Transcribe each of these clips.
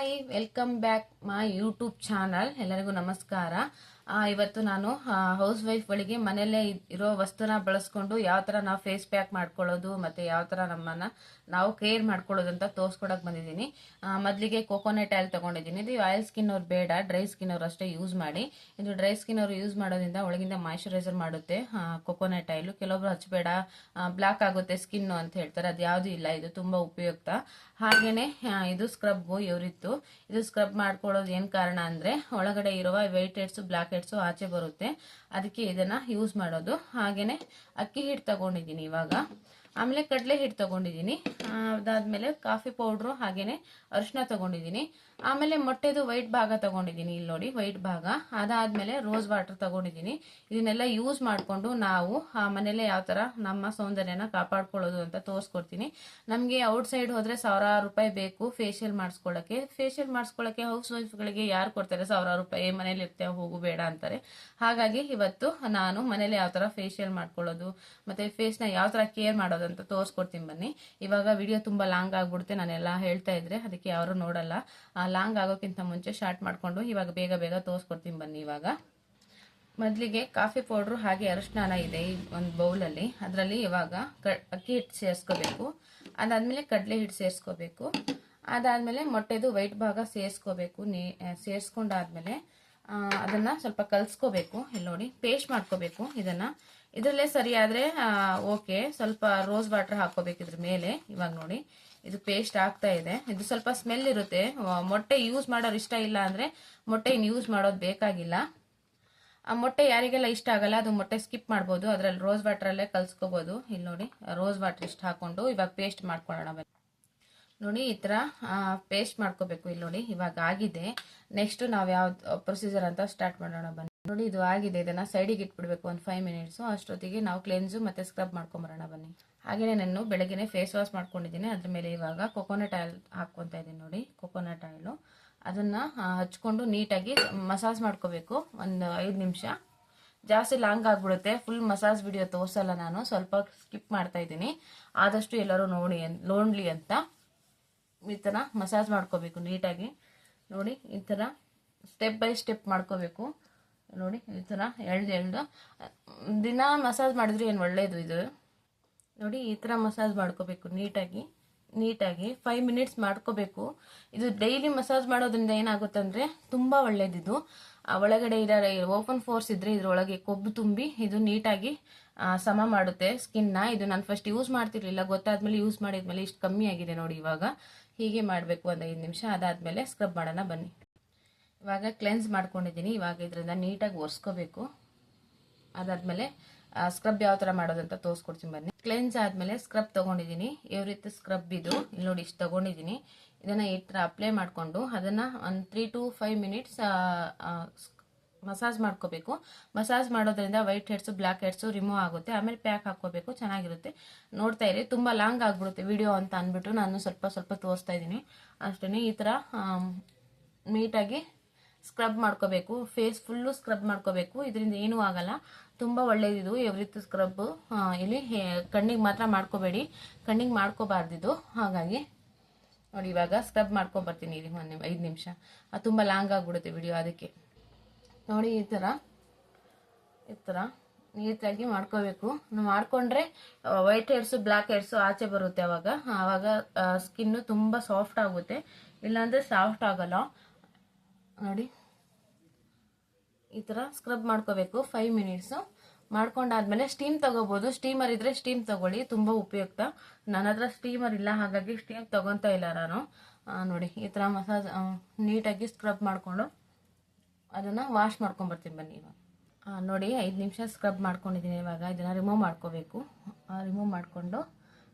Hi welcome back my YouTube channel ಎಲ್ಲರಿಗೂ ನಮಸ್ಕಾರ. ಆ, ಇವತ್ತು ನಾನು ಹೌಸ್ ವೈಫ್ಗಳಿಗೆ ಮನೆಯಲ್ಲೇ ಇರೋ ವಸ್ತುನ ಬಳಸ್ಕೊಂಡು ಯಾವ ಥರ ನಾವು ಫೇಸ್ ಪ್ಯಾಕ್ ಮಾಡ್ಕೊಳ್ಳೋದು ಮತ್ತು ಯಾವ ಥರ ನಮ್ಮನ್ನು ನಾವು ಕೇರ್ ಮಾಡ್ಕೊಳ್ಳೋದು ಅಂತ ತೋರಿಸ್ಕೊಡಕ್ಕೆ ಬಂದಿದ್ದೀನಿ. ಮೊದ್ಲಿಗೆ ಕೋಕೋನಟ್ ಆಯಿಲ್ ತೊಗೊಂಡಿದ್ದೀನಿ. ಇದು ಆಯಿಲ್ ಸ್ಕಿನ್ ಅವ್ರು ಬೇಡ ಡ್ರೈ ಸ್ಕಿನ್ ಅವ್ರು ಅಷ್ಟೇ ಯೂಸ್ ಮಾಡಿ. ಇದು ಡ್ರೈ ಸ್ಕಿನ್ ಅವರು ಯೂಸ್ ಮಾಡೋದ್ರಿಂದ ಒಳಗಿಂದ ಮಾಯಿಶ್ಚರೈಸರ್ ಮಾಡುತ್ತೆ. ಕೋಕೋನಟ್ ಆಯಿಲು ಕೆಲವೊಬ್ರು ಹಚ್ಚಬೇಡ ಬ್ಲ್ಯಾಕ್ ಆಗುತ್ತೆ ಸ್ಕಿನ್ನು ಅಂತ ಹೇಳ್ತಾರೆ. ಅದು ಯಾವುದೂ ಇಲ್ಲ, ಇದು ತುಂಬ ಉಪಯುಕ್ತ. ಹಾಗೆಯೇ ಇದು ಸ್ಕ್ರಬ್ಬು ಇವರಿತ್ತು. ಇದು ಸ್ಕ್ರಬ್ ಮಾಡ್ಕೊಳ್ಳೋದು ಏನು ಕಾರಣ ಅಂದರೆ, ಒಳಗಡೆ ಇರುವ ವೈಟ್ ಹೆಡ್ಸು ಹೆಡ್ಸು ಆಚೆ ಬರುತ್ತೆ. ಅದಕ್ಕೆ ಇದನ್ನು ಯೂಸ್ ಮಾಡೋದು. ಹಾಗೆಯೇ ಅಕ್ಕಿ ಹಿಟ್ಟು ತಗೊಂಡಿದ್ದೀನಿ ಇವಾಗ. ಆಮೇಲೆ ಕಡಲೆ ಹಿಟ್ಟು ತೊಗೊಂಡಿದ್ದೀನಿ. ಅದಾದಮೇಲೆ ಅದಾದ್ಮೇಲೆ ಕಾಫಿ ಪೌಡ್ರು ಹಾಗೆಯೇ ಅರಿಶಿನ ತೊಗೊಂಡಿದ್ದೀನಿ. ಆಮೇಲೆ ಮೊಟ್ಟೆದು ವೈಟ್ ಭಾಗ ತೊಗೊಂಡಿದ್ದೀನಿ ಇಲ್ಲಿ ನೋಡಿ ವೈಟ್ ಭಾಗ. ಅದಾದಮೇಲೆ ರೋಸ್ ವಾಟರ್ ತೊಗೊಂಡಿದ್ದೀನಿ. ಇದನ್ನೆಲ್ಲ ಯೂಸ್ ಮಾಡಿಕೊಂಡು ನಾವು ಆ ಮನೇಲೆ ಯಾವ ಥರ ನಮ್ಮ ಸೌಂದರ್ಯನ ಕಾಪಾಡ್ಕೊಳ್ಳೋದು ಅಂತ ತೋರಿಸ್ಕೊಡ್ತೀನಿ. ನಮಗೆ ಔಟ್ಸೈಡ್ ಹೋದರೆ ಸಾವಿರಾರು ರೂಪಾಯಿ ಬೇಕು ಫೇಶಿಯಲ್ ಮಾಡಿಸ್ಕೊಳ್ಳೋಕ್ಕೆ ಫೇಶಿಯಲ್ ಮಾಡಿಸ್ಕೊಳ್ಳೋಕ್ಕೆ ಹೌಸ್ ವೈಫ್ಗಳಿಗೆ ಯಾರು ಕೊಡ್ತಾರೆ ಸಾವಿರಾರು ರೂಪಾಯಿ ಮನೇಲಿ ಇರ್ತೇವೆ ಹೋಗು ಬೇಡ. ಅಂತಾರೆ. ಹಾಗಾಗಿ ಇವತ್ತು ನಾನು ಮನೇಲಿ ಯಾವ ಥರ ಫೇಶಿಯಲ್ ಮಾಡ್ಕೊಳ್ಳೋದು, ಮತ್ತು ಫೇಸ್ನ ಯಾವ ಥರ ಕೇರ್ ಮಾಡೋದು ಅಂತ ತೋರಿಸ್ಕೊಡ್ತೀನಿ ಬನ್ನಿ. ಇವಾಗ ವಿಡಿಯೋ ತುಂಬ ಲಾಂಗ್ ಆಗ್ಬಿಡುತ್ತೆ, ನಾನೆಲ್ಲ ಹೇಳ್ತಾ ಇದ್ರೆ ಅದಕ್ಕೆ ಯಾರು ನೋಡಲ್ಲ. ಲಾಂಗ್ ಆಗೋಕ್ಕಿಂತ ಮುಂಚೆ ಶಾರ್ಟ್ ಮಾಡಿಕೊಂಡು ಇವಾಗ ಬೇಗ ಬೇಗ ತೋರಿಸ್ಕೊಡ್ತೀನಿ ಬನ್ನಿ ಇವಾಗ. ಮೊದಲಿಗೆ ಕಾಫಿ ಪೌಡ್ರು ಹಾಗೆ ಅರಿಶಿನ ಇದೆ ಈ ಒಂದು ಬೌಲಲ್ಲಿ ಅದರಲ್ಲಿ ಇವಾಗ ಕ, ಅಕ್ಕಿ ಹಿಟ್ಟು ಸೇರಿಸ್ಕೋಬೇಕು. ಅದಾದಮೇಲೆ ಕಡಲೆ ಹಿಟ್ಟು ಸೇರಿಸ್ಕೋಬೇಕು. ಅದಾದಮೇಲೆ ಮೊಟ್ಟೆದು ವೈಟ್ ಭಾಗ ಸೇರಿಸ್ಕೋಬೇಕು. ನೀ, ಸೇರಿಸ್ಕೊಂಡಾದ್ಮೇಲೆ ಅದನ್ನು ಸ್ವಲ್ಪ ಕಲಿಸ್ಕೋಬೇಕು. ಇಲ್ಲಿ ನೋಡಿ ಪೇಸ್ಟ್ ಮಾಡ್ಕೋಬೇಕು ಇದನ್ನು. ಇದರಲ್ಲೇ ಸರಿಯಾದರೆ ಓಕೆ ಸ್ವಲ್ಪ ರೋಸ್ ವಾಟರ್ ಹಾಕೋಬೇಕು ಇದ್ರ ಮೇಲೆ. ಇವಾಗ ನೋಡಿ, ಇದು ಪೇಸ್ಟ್ ಆಗ್ತಾ ಇದೆ. ಇದು ಸ್ವಲ್ಪ ಸ್ಮೆಲ್ ಇರುತ್ತೆ. ಮೊಟ್ಟೆ ಯೂಸ್ ಮಾಡೋರು ಇಷ್ಟ ಇಲ್ಲ ಅಂದರೆ ಮೊಟ್ಟೆ ಯೂಸ್ ಮಾಡೋದು ಬೇಕಾಗಿಲ್ಲ. ಆ, ಮೊಟ್ಟೆ ಯಾರಿಗೆಲ್ಲ ಇಷ್ಟ ಆಗಲ್ಲ, ಅದು ಮೊಟ್ಟೆ ಸ್ಕಿಪ್ ಮಾಡ್ಬೋದು. ಅದರಲ್ಲಿ ರೋಸ್ ವಾಟರಲ್ಲೇ ಕಲ್ಸ್ಕೋಬೋದು. ಇಲ್ಲಿ ನೋಡಿ ರೋಸ್ ವಾಟರ್ ಇಷ್ಟು ಹಾಕೊಂಡು ಇವಾಗ ಪೇಸ್ಟ್ ಮಾಡ್ಕೊಳ್ಳೋಣ ಬನ್ನಿ. ನೋಡಿ, ಈ ಥರ ಪೇಸ್ಟ್ ಮಾಡ್ಕೋಬೇಕು ಇಲ್ಲಿ ನೋಡಿ, ಇವಾಗ ಆಗಿದೆ. ನೆಕ್ಸ್ಟ್ ನಾವು ಯಾವ ಪ್ರೊಸೀಜರ್ ಅಂತ ಸ್ಟಾರ್ಟ್ ಮಾಡೋಣ ಬನ್ನಿ. ನೋಡಿ, ಇದು ಆಗಿದೆ. ಇದನ್ನು ಸೈಡಿಗೆ ಇಟ್ಬಿಡ್ಬೇಕು ಒಂದು ಫೈವ್ ಮಿನಿಟ್ಸು ಅಷ್ಟೊತ್ತಿಗೆ ನಾವು ಕ್ಲೆನ್ಸು ಮತ್ತು ಸ್ಕ್ರಬ್ ಮಾಡ್ಕೊಂಬರೋಣ ಬನ್ನಿ. ಹಾಗೆಯೇ ನಾನು ಬೆಳಗ್ಗೆ ಫೇಸ್ ವಾಶ್ ಮಾಡ್ಕೊಂಡಿದ್ದೀನಿ. ಅದ್ರ ಮೇಲೆ ಇವಾಗ ಕೊಕೊನಟ್ ಆಯಿಲ್ ಹಾಕ್ಕೊತಾ ಇದ್ದೀನಿ ನೋಡಿ ಕೊಕೊನಟ್ ಆಯಿಲು ಅದನ್ನು ಹಚ್ಕೊಂಡು ನೀಟಾಗಿ ಮಸಾಜ್ ಮಾಡ್ಕೋಬೇಕು. ಒಂದು ಐದು ನಿಮಿಷ. ಜಾಸ್ತಿ ಲಾಂಗ್ ಆಗಿಬಿಡುತ್ತೆ. ಫುಲ್ ಮಸಾಜ್ ವಿಡಿಯೋ ತೋರಿಸಲ್ಲ ನಾನು. ಸ್ವಲ್ಪ ಸ್ಕಿಪ್ ಮಾಡ್ತಾ ಇದ್ದೀನಿ. ಆದಷ್ಟು ಎಲ್ಲರೂ ನೋಡಿ ನೋಡಲಿ ಅಂತ. ಈ ಥರ ಮಸಾಜ್ ಮಾಡ್ಕೋಬೇಕು ನೀಟಾಗಿ. ನೋಡಿ, ಈ ಥರ ಸ್ಟೆಪ್ ಬೈ ಸ್ಟೆಪ್ ಮಾಡ್ಕೋಬೇಕು. ನೋಡಿ, ಈ ಥರ ಎಳ್ದು ಎಳ್ದು. ದಿನ ಮಸಾಜ್ ಮಾಡಿದ್ರೆ ಏನು ಒಳ್ಳೆಯದು ಇದು? ನೋಡಿ, ಈ ಥರ ಮಸಾಜ್ ಮಾಡ್ಕೋಬೇಕು ನೀಟಾಗಿ. ನೀಟಾಗಿ ಫೈವ್ ಮಿನಿಟ್ಸ್ ಮಾಡ್ಕೋಬೇಕು. ಇದು ಡೈಲಿ ಮಸಾಜ್ ಮಾಡೋದ್ರಿಂದ ಏನಾಗುತ್ತೆ ಅಂದರೆ ತುಂಬ ಒಳ್ಳೇದಿದು. ಒಳಗಡೆ ಇರೋ ಓಪನ್ ಫೋರ್ಸ್ ಇದ್ರೆ ಇದರೊಳಗೆ ಕೊಬ್ಬು ತುಂಬಿ ಇದು ನೀಟಾಗಿ ಸಮ ಮಾಡುತ್ತೆ ಸ್ಕಿನ್ನ ಇದು ನಾನು ಫಸ್ಟ್ ಯೂಸ್ ಮಾಡ್ತಿರ್ಲಿಲ್ಲ. ಗೊತ್ತಾದ್ಮೇಲೆ ಯೂಸ್ ಮಾಡಿದ್ಮೇಲೆ ಇಷ್ಟು ಕಮ್ಮಿ ಆಗಿದೆ ನೋಡಿ ಇವಾಗ. ಹೀಗೆ ಮಾಡಬೇಕು ಒಂದು ಐದು ನಿಮಿಷ. ಅದಾದಮೇಲೆ ಸ್ಕ್ರಬ್ ಮಾಡೋಣ, ಬನ್ನಿ. ಇವಾಗ ಕ್ಲೆನ್ಸ್ ಮಾಡ್ಕೊಂಡಿದ್ದೀನಿ. ಇವಾಗ ಇದರಿಂದ ನೀಟಾಗಿ ಒರೆಸ್ಕೋಬೇಕು. ಅದಾದ್ಮೇಲೆ ಸ್ಕ್ರಬ್ ಯಾವ ಥರ ಮಾಡೋದಂತ ತೋರಿಸ್ಕೊಡ್ತೀನಿ ಬನ್ನಿ. ಕ್ಲೆನ್ಸ್ ಆದಮೇಲೆ ಸ್ಕ್ರಬ್ ತೊಗೊಂಡಿದ್ದೀನಿ. ಯಾವ ರೀತಿ ಸ್ಕ್ರಬ್ ಇದು? ಇಲ್ಲಿ ನೋಡಿ, ಇಷ್ಟು ತೊಗೊಂಡಿದ್ದೀನಿ. ಇದನ್ನು ಈ ಥರ ಅಪ್ಲೈ ಮಾಡಿಕೊಂಡು ಅದನ್ನು ಒಂದು three to five minutes massage ಮಾಡ್ಕೋಬೇಕು. ಮಸಾಜ್ ಮಾಡೋದ್ರಿಂದ white heads black heads remove ಆಗುತ್ತೆ. ಆಮೇಲೆ ಪ್ಯಾಕ್ ಹಾಕ್ಕೋಬೇಕು. ಚೆನ್ನಾಗಿರುತ್ತೆ. ನೋಡ್ತಾ ಇರಿ. ತುಂಬ ಲಾಂಗ್ ಆಗಿಬಿಡುತ್ತೆ ವಿಡಿಯೋ ಅಂತ ಅಂದ್ಬಿಟ್ಟು ನಾನು ಸ್ವಲ್ಪ ಸ್ವಲ್ಪ ತೋರಿಸ್ತಾ ಇದ್ದೀನಿ. ಅಷ್ಟೇ ಈ ಥರ ನೀಟಾಗಿ ಸ್ಕ್ರಬ್ ಮಾಡ್ಕೋಬೇಕು. ಫೇಸ್ ಫುಲ್ಲು ಸ್ಕ್ರಬ್ ಮಾಡ್ಕೋಬೇಕು. ಇದರಿಂದ ಏನೂ ಆಗಲ್ಲ. ತುಂಬ ಒಳ್ಳೇದಿದು. ಎವ್ರಿತ್ ಸ್ಕ್ರಬ್ ಇಲ್ಲಿ ಕಣ್ಣಿಗೆ ಮಾತ್ರ ಮಾಡ್ಕೋಬೇಡಿ. ಕಣ್ಣಿಗೆ ಮಾಡ್ಕೋಬಾರ್ದಿದು. ಹಾಗಾಗಿ ನೋಡಿ ಇವಾಗ ಸ್ಕ್ರಬ್ ಮಾಡ್ಕೊಂಬರ್ತೀನಿ ಇಲ್ಲಿ ಒಂದು ಐದು ನಿಮಿಷ. ಅದು ತುಂಬ ಲಾಂಗ್ ಆಗಿಬಿಡುತ್ತೆ ವಿಡಿಯೋ ಅದಕ್ಕೆ. ನೋಡಿ, ಈ ಥರ ಈ ಥರ ನೀಟಾಗಿ ಮಾಡ್ಕೋಬೇಕು. ಮಾಡ್ಕೊಂಡ್ರೆ ವೈಟ್ ಹೇರ್ಸು ಬ್ಲ್ಯಾಕ್ ಹೇರ್ಸು ಆಚೆ ಬರುತ್ತೆ ಅವಾಗ. ಆವಾಗ ಸ್ಕಿನ್ನು ತುಂಬ ಸಾಫ್ಟ್ ಆಗುತ್ತೆ. ಇಲ್ಲಾಂದರೆ ಸಾಫ್ಟ್ ಆಗಲ್ಲ. ನೋಡಿ. ಈ ಥರ ಸ್ಕ್ರಬ್ ಮಾಡ್ಕೋಬೇಕು ಫೈವ್ ಮಿನಿಟ್ಸು ಮಾಡ್ಕೊಂಡಾದ್ಮೇಲೆ ಸ್ಟೀಮ್ ತಗೋಬೋದು. ಸ್ಟೀಮರ್ ಇದ್ರೆ ಸ್ಟೀಮ್ ತಗೊಳ್ಳಿ, ತುಂಬ ಉಪಯುಕ್ತ. ನನ್ನ ಹತ್ರ ಸ್ಟೀಮರ್ ಇಲ್ಲ, ಹಾಗಾಗಿ ಸ್ಟೀಮ್ ತಗೊತಾ ಇಲ್ಲ ನಾನು. ನೋಡಿ, ಈ ಥರ ಮಸಾಜ್ ನೀಟಾಗಿ ಸ್ಕ್ರಬ್ ಮಾಡಿಕೊಂಡು ಅದನ್ನು ವಾಶ್ ಮಾಡ್ಕೊಂಬರ್ತೀನಿ ಬನ್ನಿ ಇವಾಗ. ನೋಡಿ, ಐದು ನಿಮಿಷ ಸ್ಕ್ರಬ್ ಮಾಡ್ಕೊಂಡಿದ್ದೀನಿ ಇವಾಗ. ಇದನ್ನು ರಿಮೂವ್ ಮಾಡ್ಕೋಬೇಕು. ರಿಮೂವ್ ಮಾಡಿಕೊಂಡು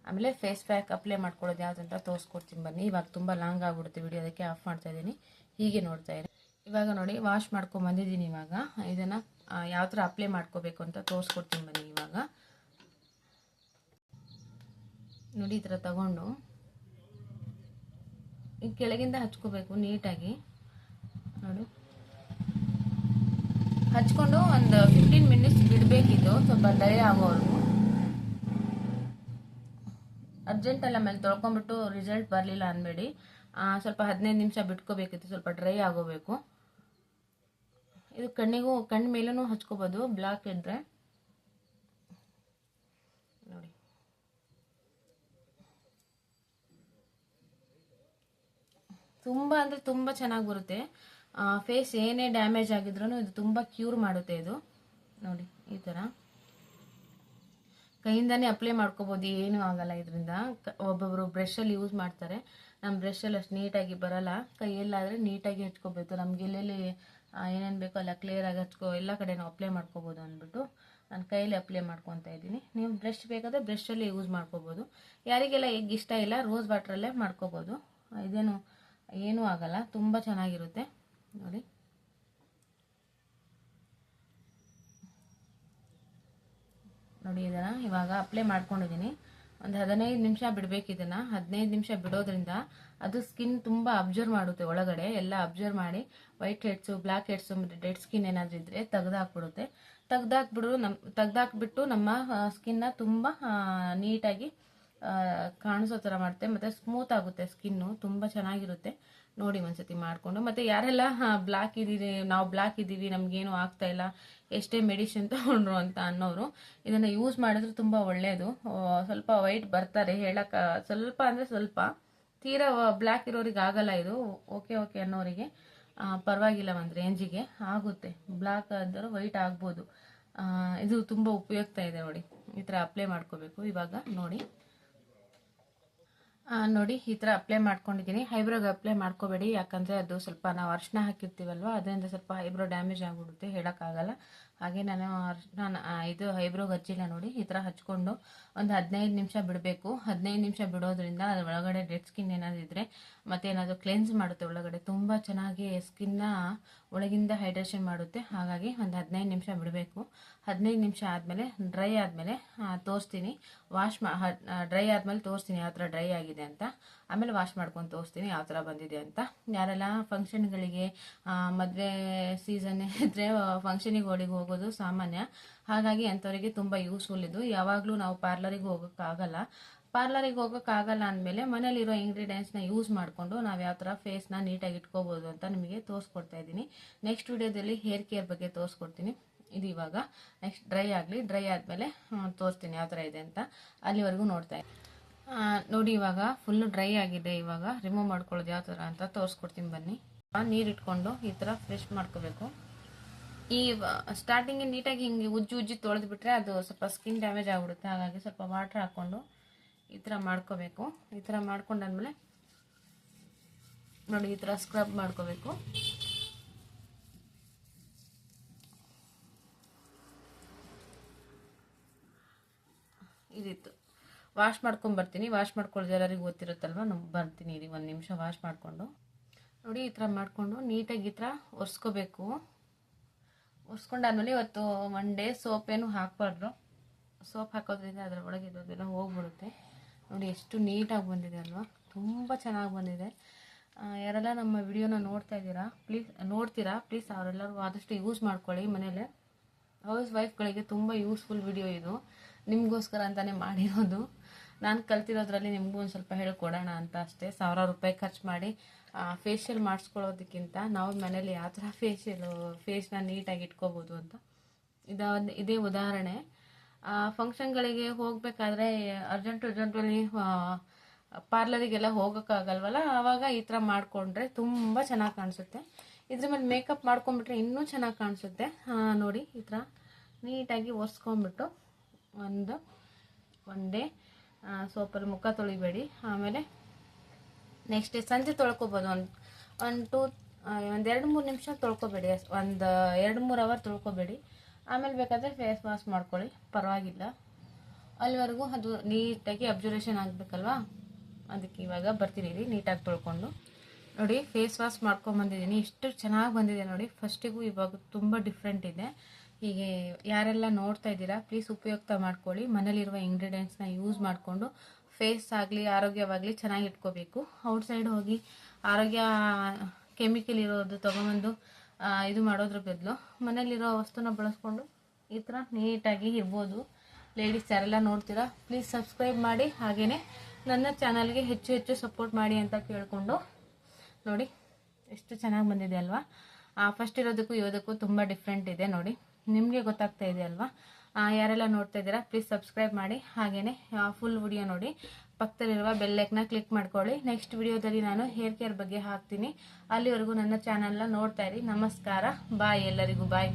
ಆಮೇಲೆ ಫೇಸ್ ಪ್ಯಾಕ್ ಅಪ್ಲೈ ಮಾಡ್ಕೊಳ್ಳೋದು ಯಾವ್ದು ಅಂತ ತೋರಿಸ್ಕೊಡ್ತೀನಿ ಬನ್ನಿ. ಇವಾಗ ತುಂಬ ಲಾಂಗ್ ಆಗಿಬಿಡುತ್ತೆ ವಿಡಿಯೋ ಅದಕ್ಕೆ ಆಫ್ ಮಾಡ್ತಾ ಇದ್ದೀನಿ ಹೀಗೆ ನೋಡ್ತಾ ಇದ್ದೀನಿ ಇವಾಗ ನೋಡಿ ವಾಶ್ ಮಾಡ್ಕೊಂಡು ಬಂದಿದ್ದೀನಿ ಇವಾಗ. ಇದನ್ನು ಯಾವ ಥರ ಅಪ್ಲೈ ಮಾಡ್ಕೋಬೇಕು ಅಂತ ತೋರಿಸ್ಕೊಡ್ತೀನಿ ಬನ್ನಿ ಇವಾಗ. ನೋಡಿ, ಈ ಥರ ತಗೊಂಡು ಕೆಳಗಿಂದ ಹಚ್ಕೋಬೇಕು ನೀಟಾಗಿ. ನೋಡಿ. ಹಚ್ಕೊಂಡು ಒಂದು ಫಿಫ್ಟೀನ್ ಮಿನಿಟ್ಸ್ ಬಿಡಬೇಕಿತ್ತು. ಸ್ವಲ್ಪ ಡ್ರೈ ಆಗೋರು ಅರ್ಜೆಂಟ್ ಅಲ್ಲ ಮೇಲೆ ತೊಳ್ಕೊಂಬಿಟ್ಟು ರಿಸಲ್ಟ್ ಬರಲಿಲ್ಲ ಅನ್ಬೇಡಿ. ಸ್ವಲ್ಪ ಹದಿನೈದು ನಿಮಿಷ ಬಿಟ್ಕೋಬೇಕಿತ್ತು. ಸ್ವಲ್ಪ ಡ್ರೈ ಆಗೋಬೇಕು. ಇದು ಕಣ್ಣಿಗೂ ಕಣ್ಣು ಮೇಲೂ ಹಚ್ಕೋಬೋದು. ಬ್ಲಾಕ್ ಇದ್ದರೆ ನೋಡಿ. ತುಂಬ ಅಂದರೆ ತುಂಬ ಚೆನ್ನಾಗಿ ಬರುತ್ತೆ. ಫೇಸ್ ಏನೇ ಡ್ಯಾಮೇಜ್ ಆಗಿದ್ರೂ ಇದು ತುಂಬ ಕ್ಯೂರ್ ಮಾಡುತ್ತೆ ಇದು. ನೋಡಿ, ಈ ಥರ ಕೈಯಿಂದನೇ ಅಪ್ಲೈ ಮಾಡ್ಕೋಬೋದು, ಏನೂ ಆಗಲ್ಲ ಇದರಿಂದ. ಒಬ್ಬೊಬ್ಬರು ಬ್ರಷಲ್ಲಿ ಯೂಸ್ ಮಾಡ್ತಾರೆ. ನಮ್ಮ ಬ್ರಷಲ್ಲಿ ಅಷ್ಟು ನೀಟಾಗಿ ಬರಲ್ಲ. ಕೈಯಲ್ಲಾದರೆ ನೀಟಾಗಿ ಹಚ್ಕೋಬೇಕು. ನಮ್ಗೆ ಎಲ್ಲೆಲ್ಲಿ ಏನೇನು ಬೇಕೋ ಎಲ್ಲ ಕ್ಲಿಯರಾಗಿ ಹಚ್ಕೋ, ಎಲ್ಲ ನಾವು ಅಪ್ಲೈ ಮಾಡ್ಕೋಬೋದು ಅಂದ್ಬಿಟ್ಟು ನಾನು ಕೈಯಲ್ಲಿ ಅಪ್ಲೈ ಮಾಡ್ಕೊತಾ ಇದ್ದೀನಿ. ನೀವು ಬ್ರಷ್ ಬೇಕಾದರೆ ಬ್ರಷಲ್ಲೇ ಯೂಸ್ ಮಾಡ್ಕೋಬೋದು. ಯಾರಿಗೆಲ್ಲ ಎಗ್ ಇಷ್ಟ ಇಲ್ಲ ರೋಸ್ ವಾಟ್ರಲ್ಲೇ ಮಾಡ್ಕೋಬೋದು. ಇದೇನು, ಏನೂ ಆಗಲ್ಲ. ತುಂಬ ಚೆನ್ನಾಗಿರುತ್ತೆ. ನೋಡಿ ನೋಡಿ, ಇದನ್ನು ಇವಾಗ ಅಪ್ಲೈ ಮಾಡ್ಕೊಂಡಿದ್ದೀನಿ. ಒಂದು ಹದಿನೈದು ನಿಮಿಷ ಬಿಡಬೇಕು ಇದನ್ನು. ಹದಿನೈದು ನಿಮಿಷ ಬಿಡೋದ್ರಿಂದ ಅದು ಸ್ಕಿನ್ ತುಂಬ ಅಬ್ಸರ್ವ್ ಮಾಡುತ್ತೆ ಒಳಗಡೆ. ಎಲ್ಲ ಅಬ್ಸರ್ವ್ ಮಾಡಿ white heads black heads dead skin ಏನಾದರೂ ಇದ್ದರೆ ತೆಗ್ದಾಕ್ಬಿಡುತ್ತೆ. ತೆಗ್ದಾಕ್ಬಿಡು ನಮ್ಮ ತೆಗ್ದಾಕ್ಬಿಟ್ಟು ನಮ್ಮ ಸ್ಕಿನ್ನ ತುಂಬ ನೀಟಾಗಿ ಕಾಣಿಸೋ ಥರ ಮಾಡುತ್ತೆ. ಮತ್ತು ಸ್ಮೂತ್ ಆಗುತ್ತೆ ಸ್ಕಿನ್ನು ತುಂಬ ಚೆನ್ನಾಗಿರುತ್ತೆ. ನೋಡಿ ಒಂದ್ಸತಿ ಮಾಡಿಕೊಂಡು, ಮತ್ತು ಯಾರೆಲ್ಲ ಬ್ಲ್ಯಾಕ್ ಇದ್ದೀವಿ ನಾವು ಬ್ಲ್ಯಾಕ್ ಇದ್ದೀವಿ, ನಮಗೇನು ಆಗ್ತಾ ಇಲ್ಲ, ಎಷ್ಟೇ ಮೆಡಿಸಿನ್ ತಗೊಂಡ್ರು ಅಂತ ಅನ್ನೋರು, ಇದನ್ನು ಯೂಸ್ ಮಾಡಿದ್ರೆ ತುಂಬ ಒಳ್ಳೆಯದು ಸ್ವಲ್ಪ ವೈಟ್ ಬರ್ತಾರೆ ಹೇಳಕ್ಕೆ ಸ್ವಲ್ಪ ಅಂದರೆ ಸ್ವಲ್ಪ. ತೀರಾ ಬ್ಲ್ಯಾಕ್ ಇರೋರಿಗೆ ಆಗಲ್ಲ ಇದು ಓಕೆ ಓಕೆ ಅನ್ನೋರಿಗೆ ಪರವಾಗಿಲ್ಲ ಒಂದು ರೇಂಜಿಗೆ ಆಗುತ್ತೆ. ಬ್ಲ್ಯಾಕ್ ಆದರೂ ವೈಟ್ ಆಗ್ಬೋದು. ಇದು ತುಂಬ ಉಪಯುಕ್ತ ಇದೆ ನೋಡಿ. ಈ ಥರ ಅಪ್ಲೈ ಮಾಡ್ಕೋಬೇಕು. ಇವಾಗ ನೋಡಿ. ನೋಡಿ, ಈ ಥರ ಅಪ್ಲೈ ಮಾಡ್ಕೊಂಡಿದ್ದೀನಿ. ಹೈಬ್ರೋಗೆ ಅಪ್ಲೈ ಮಾಡ್ಕೋಬೇಡಿ. ಯಾಕಂದರೆ ಅದು ಸ್ವಲ್ಪ ನಾವು ಅರ್ಶಿನ ಹಾಕಿರ್ತೀವಲ್ವ, ಅದರಿಂದ ಸ್ವಲ್ಪ ಹೈಬ್ರೋ ಡ್ಯಾಮೇಜ್ ಆಗಿಬಿಡುತ್ತೆ, ಹೇಳೋಕ್ಕಾಗಲ್ಲ. ಹಾಗೆ ನಾನು ನಾನು ಇದು ಹೈಬ್ರೋಗೆ ಹಚ್ಚಿಲ್ಲ ನೋಡಿ, ಈ ಥರ ಹಚ್ಕೊಂಡು ಒಂದು ಹದಿನೈದು ನಿಮಿಷ ಬಿಡಬೇಕು. ಹದಿನೈದು ನಿಮಿಷ ಬಿಡೋದ್ರಿಂದ ಅದ್ರ ಒಳಗಡೆ ಡೆಡ್ ಸ್ಕಿನ್ ಏನಾದರೂ ಇದ್ದರೆ ಮತ್ತೇನಾದರೂ ಕ್ಲೆನ್ಸ್ ಮಾಡುತ್ತೆ ಒಳಗಡೆ. ತುಂಬ ಚೆನ್ನಾಗಿ ಸ್ಕಿನ್ನ ಒಳಗಿಂದ ಹೈಡ್ರೇಷನ್ ಮಾಡುತ್ತೆ. ಹಾಗಾಗಿ ಒಂದು ಹದಿನೈದು ನಿಮಿಷ ಬಿಡಬೇಕು. ಹದಿನೈದು ನಿಮಿಷ ಆದಮೇಲೆ ಡ್ರೈ ಆದಮೇಲೆ ತೋರಿಸ್ತೀನಿ. ವಾಶ್ ಮಾ ಡ್ರೈ ಆದಮೇಲೆ ತೋರಿಸ್ತೀನಿ ಯಾವ ಥರ ಡ್ರೈ ಆಗಿದೆ ಅಂತ. ಆಮೇಲೆ ವಾಶ್ ಮಾಡ್ಕೊಂಡು ತೋರಿಸ್ತೀನಿ ಯಾವ ಥರ ಬಂದಿದೆ ಅಂತ. ಯಾರೆಲ್ಲ ಫಂಕ್ಷನ್ಗಳಿಗೆ ಮದುವೆ ಸೀಸನ್ ಇದ್ದರೆ ಫಂಕ್ಷನಿಗೆ ಒಳಗೆ ಹೋಗೋದು ಸಾಮಾನ್ಯ. ಹಾಗಾಗಿ ಅಂಥವರಿಗೆ ತುಂಬ ಯೂಸ್ಫುಲ್ ಇದು. ಯಾವಾಗಲೂ ನಾವು ಪಾರ್ಲರಿಗೆ ಹೋಗೋಕ್ಕಾಗಲ್ಲ ಪಾರ್ಲರಿಗೆ ಹೋಗೋಕ್ಕಾಗಲ್ಲ ಅಂದಮೇಲೆ ಮನೇಲಿರೋ ಇಂಗ್ರೀಡಿಯೆಂಟ್ಸ್ನ ಯೂಸ್ ಮಾಡಿಕೊಂಡು ನಾವು ಯಾವ ಥರ ಫೇಸ್ನ ನೀಟಾಗಿ ಇಟ್ಕೋಬೋದು ಅಂತ ನಿಮಗೆ ತೋರಿಸ್ಕೊಡ್ತಾ ಇದ್ದೀನಿ. ನೆಕ್ಸ್ಟ್ ವಿಡಿಯೋದಲ್ಲಿ ಹೇರ್ ಕೇರ್ ಬಗ್ಗೆ ತೋರಿಸ್ಕೊಡ್ತೀನಿ. ಇದು ಇವಾಗ. ನೆಕ್ಸ್ಟ್ ಡ್ರೈ ಆಗಲಿ ಡ್ರೈ ಆದಮೇಲೆ ತೋರಿಸ್ತೀನಿ ಯಾವ ಥರ ಇದೆ ಅಂತ. ಅಲ್ಲಿವರೆಗೂ ನೋಡ್ತಾ ನೋಡಿ ಇವಾಗ ಫುಲ್ಲು ಡ್ರೈ ಆಗಿದೆ ಇವಾಗ. ರಿಮೂವ್ ಮಾಡ್ಕೊಳ್ಳೋದು ಯಾವ ಥರ ಅಂತ ತೋರಿಸ್ಕೊಡ್ತೀನಿ ಬನ್ನಿ. ನೀರು ಇಟ್ಕೊಂಡು ಈ ಥರ ಫ್ರೆಶ್ ಮಾಡ್ಕೋಬೇಕು. ಈ ಸ್ಟಾರ್ಟಿಂಗ್ ನೀಟಾಗಿ ಹಿಂಗೆ ಉಜ್ಜಿ ಉಜ್ಜಿ ತೊಳೆದು ಬಿಟ್ರೆ ಅದು ಸ್ವಲ್ಪ ಸ್ಕಿನ್ ಡ್ಯಾಮೇಜ್ ಆಗಿಬಿಡುತ್ತೆ. ಹಾಗಾಗಿ ಸ್ವಲ್ಪ ವಾಟ್ರ್ ಹಾಕ್ಕೊಂಡು ಈ ಥರ ಮಾಡ್ಕೋಬೇಕು. ಈ ಥರ ಮಾಡ್ಕೊಂಡಾದ್ಮೇಲೆ ನೋಡಿ ಈ ಥರ ಸ್ಕ್ರಬ್ ಮಾಡ್ಕೋಬೇಕು. ಇದಿತ್ತು ವಾಶ್ ಮಾಡ್ಕೊಂಡು ಬರ್ತೀನಿ ವಾಶ್ ಮಾಡ್ಕೊಳ್ಳೋದು ಎಲ್ಲರಿಗೂ ಗೊತ್ತಿರುತ್ತಲ್ವ? ನಮ್ಗೆ ಬರ್ತೀನಿ ಇರಿ, ಒಂದು ನಿಮಿಷ ವಾಶ್ ಮಾಡಿಕೊಂಡು. ನೋಡಿ ಈ ಥರ ಮಾಡಿಕೊಂಡು ನೀಟಾಗಿ ಈ ಥರ ಒರೆಸ್ಕೋಬೇಕು. ಒರೆಸ್ಕೊಂಡಾದ್ಮೇಲೆ ಇವತ್ತು ಒನ್ ಡೇ ಸೋಪೇನು ಹಾಕಬಾರ್ದು. ಸೋಪ್ ಹಾಕೋದ್ರಿಂದ ಅದರ ಒಳಗೆ ಇರೋದೆಲ್ಲ ನೋಡಿ ಎಷ್ಟು ನೀಟಾಗಿ ಬಂದಿದೆ ಅಲ್ವಾ? ತುಂಬ ಚೆನ್ನಾಗಿ ಬಂದಿದೆ. ಯಾರೆಲ್ಲ ನಮ್ಮ ವಿಡಿಯೋನ ನೋಡ್ತಾ ಇದ್ದೀರಾ ಪ್ಲೀಸ್ ನೋಡ್ತೀರಾ ಪ್ಲೀಸ್ ಅವರೆಲ್ಲರೂ ಆದಷ್ಟು ಯೂಸ್ ಮಾಡ್ಕೊಳ್ಳಿ ಮನೇಲೆ ಹೌಸ್ ವೈಫ್ಗಳಿಗೆ ತುಂಬ ಯೂಸ್ಫುಲ್ ವಿಡಿಯೋ ಇದು. ನಿಮಗೋಸ್ಕರ ಅಂತಲೇ ಮಾಡಿರೋದು. ನಾನು ಕಲ್ತಿರೋದ್ರಲ್ಲಿ ನಿಮಗೂ ಒಂದು ಸ್ವಲ್ಪ ಹೇಳ್ಕೊಡೋಣ ಅಂತ ಅಷ್ಟೇ. ಸಾವಿರಾರು ರೂಪಾಯಿ ಖರ್ಚು ಮಾಡಿ ಫೇಶಿಯಲ್ ಮಾಡಿಸ್ಕೊಳ್ಳೋದಕ್ಕಿಂತ ನಾವು ಮನೇಲಿ ಯಾವ ಥರ ಫೇಶಿಯಲು ಫೇಸ್ನ ನೀಟಾಗಿ ಇಟ್ಕೋಬೋದು ಅಂತ. ಇದ ಇದೇ ಉದಾಹರಣೆ. ಫಂಕ್ಷನ್ಗಳಿಗೆ ಹೋಗಬೇಕಾದ್ರೆ ಅರ್ಜೆಂಟ್ ಅರ್ಜೆಂಟಲ್ಲಿ ಪಾರ್ಲರಿಗೆಲ್ಲ ಹೋಗೋಕ್ಕಾಗಲ್ವಲ್ಲ? ಆವಾಗ ಈ ಥರ ಮಾಡಿಕೊಂಡ್ರೆ ತುಂಬ ಚೆನ್ನಾಗಿ ಕಾಣಿಸುತ್ತೆ. ಇದ್ರ ಮೇಲೆ ಮೇಕಪ್ ಮಾಡ್ಕೊಂಬಿಟ್ರೆ ಇನ್ನೂ ಚೆನ್ನಾಗಿ ಕಾಣಿಸುತ್ತೆ. ನೋಡಿ, ಈ ಥರ ನೀಟಾಗಿ ಒರೆಸ್ಕೊಂಬಿಟ್ಟು ಒಂದು ಒನ್ ಡೇ ಸೋಪಲ್ಲಿ ಮುಖ ತೊಳಿಬೇಡಿ. ಆಮೇಲೆ ನೆಕ್ಸ್ಟ್ ಡೇ ಸಂಜೆ ತೊಳ್ಕೊಬೋದು. ಒಂದು ಒಂದು ಟೂ ಒಂದು ಎರಡು ಮೂರು ನಿಮಿಷ ತೊಳ್ಕೊಬೇಡಿ ಒಂದು, ಎರಡು ಮೂರು ಅವರ್ ತೊಳ್ಕೊಬೇಡಿ. ಆಮೇಲೆ ಬೇಕಾದರೆ ಫೇಸ್ ವಾಶ್ ಮಾಡ್ಕೊಳ್ಳಿ, ಪರವಾಗಿಲ್ಲ. ಅಲ್ಲಿವರೆಗೂ ಅದು ನೀಟಾಗಿ ಅಬ್ಸರ್ವೇಷನ್ ಆಗಬೇಕಲ್ವಾ? ಅದಕ್ಕೆ ಇವಾಗ ಬರ್ತೀನಿ ರೀ ನೀಟಾಗಿ ತೊಳ್ಕೊಂಡು. ನೋಡಿ ಫೇಸ್ ವಾಶ್ ಮಾಡ್ಕೊಂಬಂದಿದ್ದೀನಿ ಎಷ್ಟು ಚೆನ್ನಾಗಿ ಬಂದಿದೆ ನೋಡಿ. ಫಸ್ಟಿಗೂ ಇವಾಗ ತುಂಬ ಡಿಫ್ರೆಂಟ್ ಇದೆ. ಹೀಗೆ ಯಾರೆಲ್ಲ ನೋಡ್ತಾ ಇದ್ದೀರಾ ಪ್ಲೀಸ್ ಉಪಯುಕ್ತ ಮಾಡ್ಕೊಳ್ಳಿ. ಮನೇಲಿರುವ ಇಂಗ್ರೀಡಿಯೆಂಟ್ಸ್ನ ಯೂಸ್ ಮಾಡಿಕೊಂಡು ಫೇಸ್ ಆಗಲಿ, ಆರೋಗ್ಯವಾಗಲಿ ಚೆನ್ನಾಗಿ ಇಟ್ಕೋಬೇಕು. ಔಟ್ಸೈಡ್ ಹೋಗಿ ಆರೋಗ್ಯ ಕೆಮಿಕಲ್ ಇರೋದು ತೊಗೊಂಬಂದು ಇದು ಮಾಡೋದ್ರ ಬದಲು ಮನೇಲಿರೋ ವಸ್ತುನ ಬಳಸ್ಕೊಂಡು ಈ ಥರ ನೀಟಾಗಿ ಇರ್ಬೋದು. ಲೇಡೀಸ್ ಯಾರೆಲ್ಲ ನೋಡ್ತೀರಾ ಪ್ಲೀಸ್ ಸಬ್ಸ್ಕ್ರೈಬ್ ಮಾಡಿ. ಹಾಗೆಯೇ ನನ್ನ ಚಾನಲ್ಗೆ ಹೆಚ್ಚು ಹೆಚ್ಚು ಸಪೋರ್ಟ್ ಮಾಡಿ ಅಂತ ಕೇಳಿಕೊಂಡು ನೋಡಿ, ಎಷ್ಟು ಚೆನ್ನಾಗಿ ಬಂದಿದೆ ಅಲ್ವಾ? ಫಸ್ಟ್ ಇರೋದಕ್ಕೂ ಇರೋದಕ್ಕೂ ತುಂಬ ಡಿಫ್ರೆಂಟ್ ಇದೆ ನೋಡಿ. ನಿಮಗೆ ಗೊತ್ತಾಗ್ತಾ ಇದೆ ಅಲ್ವಾ? ಯಾರೆಲ್ಲ ನೋಡ್ತಾ ಇದ್ದೀರಾ ಪ್ಲೀಸ್ ಸಬ್ಸ್ಕ್ರೈಬ್ ಮಾಡಿ. ಹಾಗೇನೆ ಫುಲ್ ವಿಡಿಯೋ ನೋಡಿ. ಪಕ್ಕದಲ್ಲಿರುವ ಬೆಲ್ಲೈಕ್ನ ಕ್ಲಿಕ್ ಮಾಡ್ಕೊಳ್ಳಿ. ನೆಕ್ಸ್ಟ್ ವಿಡಿಯೋದಲ್ಲಿ ನಾನು ಹೇರ್ ಕೇರ್ ಬಗ್ಗೆ ಹಾಕ್ತೀನಿ. ಅಲ್ಲಿವರೆಗೂ ನನ್ನ ಚಾನಲ್ನ ನೋಡ್ತಾ ಇರಿ. ನಮಸ್ಕಾರ. ಬಾಯ್ ಎಲ್ಲರಿಗೂ. ಬಾಯ್